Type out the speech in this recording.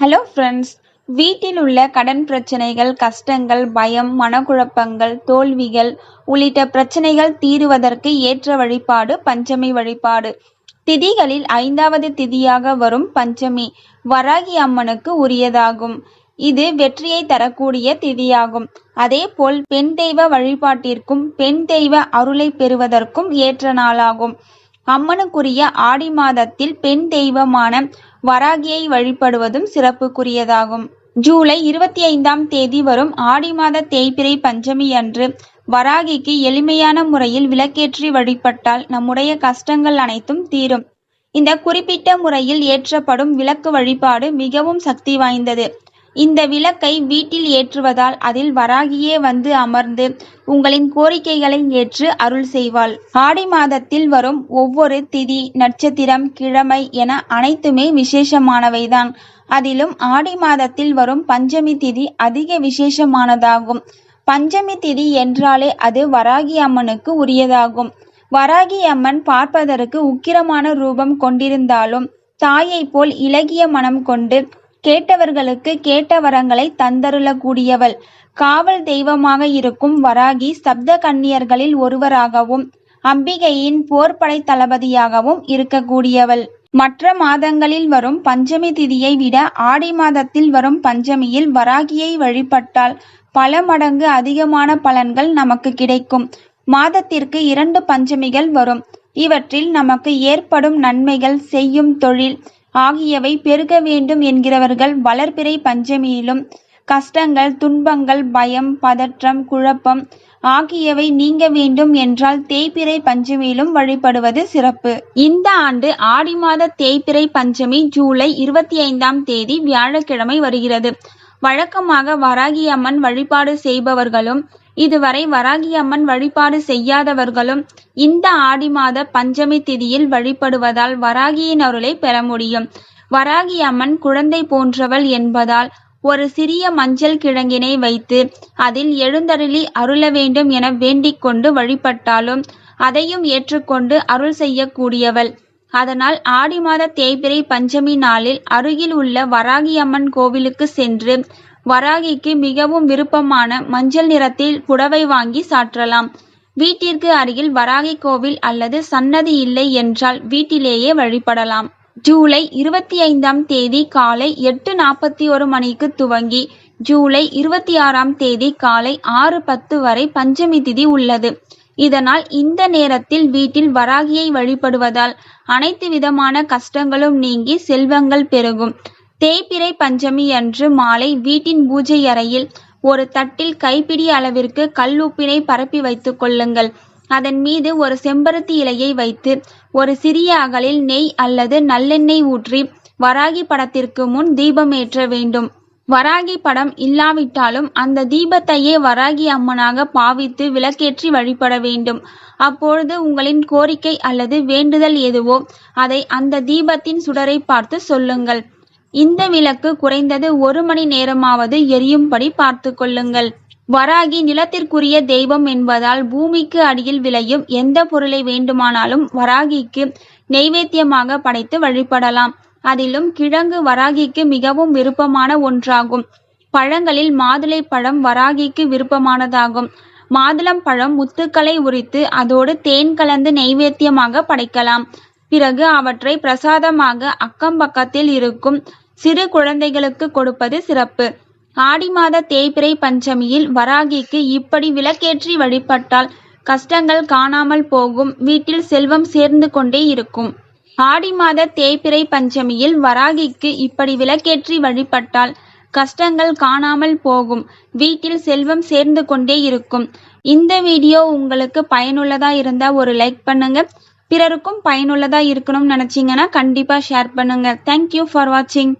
Hello friends வீட்டில் உள்ள கடன் பிரச்சனைகள் கஷ்டங்கள் பயம் மனக்குழப்பங்கள் தோல்விகள் உள்ளிட்ட பிரச்சனைகள் தீருவதற்கு ஏற்ற வழிபாடு பஞ்சமி வழிபாடு. திதிகளில் ஐந்தாவது திதியாக வரும் பஞ்சமி வராகி அம்மனுக்கு உரியதாகும். இது வெற்றியை தரக்கூடிய திதியாகும். அதேபோல் பெண் தெய்வ வழிபாட்டிற்கும் பெண் தெய்வ அருளை பெறுவதற்கும் ஏற்ற நாளாகும். அம்மனுக்குரிய ஆடி மாதத்தில் பெண் தெய்வமான வராகியை வழிபடுவதும் சிறப்புக்குரியதாகும். ஜூலை இருபத்தி ஐந்தாம் தேதி வரும் ஆடி மாத தேய்பிரை பஞ்சமி அன்று வராகிக்கு எளிமையான முறையில் விளக்கேற்றி வழிபட்டால் நம்முடைய கஷ்டங்கள் அனைத்தும் தீரும். இந்த குறிப்பிட்ட முறையில் ஏற்றப்படும் விளக்கு வழிபாடு மிகவும் சக்தி வாய்ந்தது. இந்த விளக்கை வீட்டில் ஏற்றுவதால் அதில் வராகியே வந்து அமர்ந்து உங்களின் கோரிக்கைகளை ஏற்று அருள் செய்வாள். ஆடி மாதத்தில் வரும் ஒவ்வொரு திதி நட்சத்திரம் கிழமை என அனைத்துமே விசேஷமானவைதான். அதிலும் ஆடி மாதத்தில் வரும் பஞ்சமி திதி அதிக விசேஷமானதாகும். பஞ்சமி திதி என்றாலே அது வராகி அம்மனுக்கு உரியதாகும். வராகி அம்மன் பார்ப்பதற்கு உக்கிரமான ரூபம் கொண்டிருந்தாலும் தாயைப் போல் இலகிய மனம் கொண்டு கேட்டவர்களுக்கு கேட்ட வரங்களை தந்தருளக்கூடியவள். காவல் தெய்வமாக இருக்கும் வராகி சப்த கன்னியர்களில் ஒருவராகவும் அம்பிகையின் போர்படை தளபதியாகவும் இருக்கக்கூடியவள். மற்ற மாதங்களில் வரும் பஞ்சமி திதியை விட ஆடி மாதத்தில் வரும் பஞ்சமியில் வராகியை வழிபட்டால் பல மடங்கு அதிகமான பலன்கள் நமக்கு கிடைக்கும். மாதத்திற்கு இரண்டு பஞ்சமிகள் வரும். இவற்றில் நமக்கு ஏற்படும் நன்மைகள் செய்யும் தொழில் ஆகியவை பெருக வேண்டும் என்கிறவர்கள் வளர்பிறை பஞ்சமியிலும் கஷ்டங்கள் துன்பங்கள் பயம் பதற்றம் குழப்பம் ஆகியவை நீங்க வேண்டும் என்றால் தேய்பிறை பஞ்சமியிலும் வழிபடுவது சிறப்பு. இந்த ஆண்டு ஆடி மாத தேய்பிறை பஞ்சமி ஜூலை இருபத்தி ஐந்தாம் தேதி வியாழக்கிழமை வருகிறது. வழக்கமாக வராகி அம்மன் வழிபாடு செய்பவர்களும் இதுவரை வராகி அம்மன் வழிபாடு செய்யாதவர்களும் இந்த ஆடி மாத பஞ்சமி திதியில் வழிபடுவதால் வராகியின் அருளை பெற முடியும். வராகி அம்மன் குழந்தை போன்றவள் என்பதால் ஒரு சிறிய மஞ்சள் கிழங்கினை வைத்து அதில் எழுந்தருளி அருள வேண்டும் என வேண்டிக் கொண்டு வழிபட்டாலும் அதையும் ஏற்றுக்கொண்டு அருள் செய்யக்கூடியவள். அதனால் ஆடி மாத தேய்பிறை பஞ்சமி நாளில் அருகில் உள்ள வராகி அம்மன் கோவிலுக்கு சென்று வராகிக்கு மிகவும் விருப்பமான மஞ்சள் நிறத்தில் புடவை வாங்கி சாற்றலாம். வீட்டிற்கு அருகில் வராகி கோவில் அல்லது சன்னதி இல்லை என்றால் வீட்டிலேயே வழிபடலாம். ஜூலை இருபத்தி ஐந்தாம் தேதி காலை எட்டு நாற்பத்தி ஒரு மணிக்கு துவங்கி ஜூலை இருபத்தி ஆறாம் தேதி காலை ஆறு பத்து வரை பஞ்சமி திதி உள்ளது. இதனால் இந்த நேரத்தில் வீட்டில் வராகியை வழிபடுவதால் அனைத்து விதமான கஷ்டங்களும் நீங்கி செல்வங்கள் பெருகும். தேய்பிறை பஞ்சமி அன்று மாலை வீட்டின் பூஜை அறையில் ஒரு தட்டில் கைப்பிடி அளவிற்கு கல்லுப்பினை பரப்பி வைத்துக் கொள்ளுங்கள். அதன் மீது ஒரு செம்பருத்தி இலையை வைத்து ஒரு சிறிய அகலில் நெய் அல்லது நல்லெண்ணெய் ஊற்றி வராகி படத்திற்கு முன் தீபம் ஏற்ற வேண்டும். வராகி படம் இல்லாவிட்டாலும் அந்த தீபத்தையே வராகி அம்மனாக பாவித்து விளக்கேற்றி வழிபட வேண்டும். அப்பொழுது உங்களின் கோரிக்கை அல்லது வேண்டுதல் எதுவோ அதை அந்த தீபத்தின் சுடரை பார்த்து சொல்லுங்கள். இந்த விளக்கு குறைந்தது ஒரு மணி நேரமாவது எரியும்படி பார்த்து கொள்ளுங்கள். வராகி நிலத்திற்குரிய தெய்வம் என்பதால் பூமிக்கு அடியில் விளையும் எந்த பொருளை வேண்டுமானாலும் வராகிக்கு நெய்வேத்தியமாக படைத்து வழிபடலாம். அதிலும் கிழங்கு வராகிக்கு மிகவும் விருப்பமான ஒன்றாகும். பழங்களில் மாதுளை பழம் வராகிக்கு விருப்பமானதாகும். மாதுளம் பழம் முத்துக்களை உரித்து அதோடு தேன் கலந்து நெய்வேத்தியமாக படைக்கலாம். பிறகு அவற்றை பிரசாதமாக அக்கம் பக்கத்தில் இருக்கும் சிறு குழந்தைகளுக்கு கொடுப்பது சிறப்பு. ஆடி மாத தேய்பிரை பஞ்சமியில் வராகிக்கு இப்படி விளக்கேற்றி வழிபட்டால் கஷ்டங்கள் காணாமல் போகும். வீட்டில் செல்வம் சேர்ந்து கொண்டே இருக்கும். ஆடி மாத தேய்பிரை பஞ்சமியில் வராகிக்கு இப்படி விளக்கேற்றி வழிபட்டால் கஷ்டங்கள் காணாமல் போகும். வீட்டில் செல்வம் சேர்ந்து கொண்டே இருக்கும். இந்த வீடியோ உங்களுக்கு பயனுள்ளதா இருந்தா ஒரு லைக் பண்ணுங்க. பிறருக்கும் பயனுள்ளதா இருக்கணும்னு நினைச்சீங்கன்னா கண்டிப்பா ஷேர் பண்ணுங்க. தேங்க்யூ ஃபார் வாட்சிங்